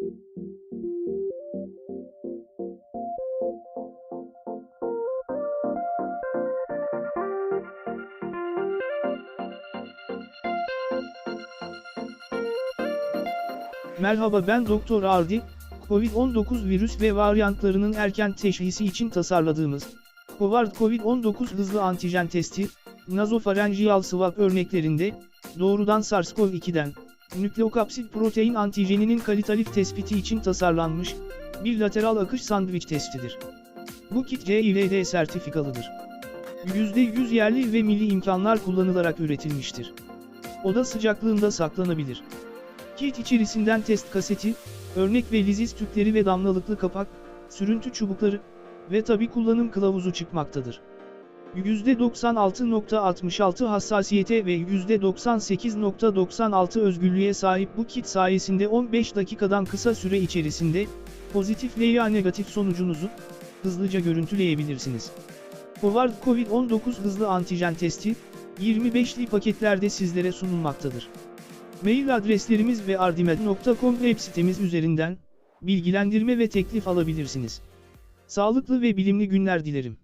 Merhaba ben Doktor Ardi, COVID-19 virüs ve varyantlarının erken teşhisi için tasarladığımız Covard COVID-19 hızlı antijen testi, nazofarenjiyal swab örneklerinde, doğrudan SARS-CoV-2'den, nükleokapsid protein antijeninin kalitatif tespiti için tasarlanmış, bir lateral akış sandviç testidir. Bu kit CIVD sertifikalıdır. %100 yerli ve milli imkanlar kullanılarak üretilmiştir. Oda sıcaklığında saklanabilir. Kit içerisinden test kaseti, örnek ve liziz tüpleri ve damlalıklı kapak, sürüntü çubukları ve tabi kullanım kılavuzu çıkmaktadır. %96.66 hassasiyete ve %98.96 özgürlüğe sahip bu kit sayesinde 15 dakikadan kısa süre içerisinde pozitif veya negatif sonucunuzu hızlıca görüntüleyebilirsiniz. Covard COVID-19 hızlı antijen testi 25'li paketlerde sizlere sunulmaktadır. Mail adreslerimiz ve ardimed.com web sitemiz üzerinden bilgilendirme ve teklif alabilirsiniz. Sağlıklı ve bilimli günler dilerim.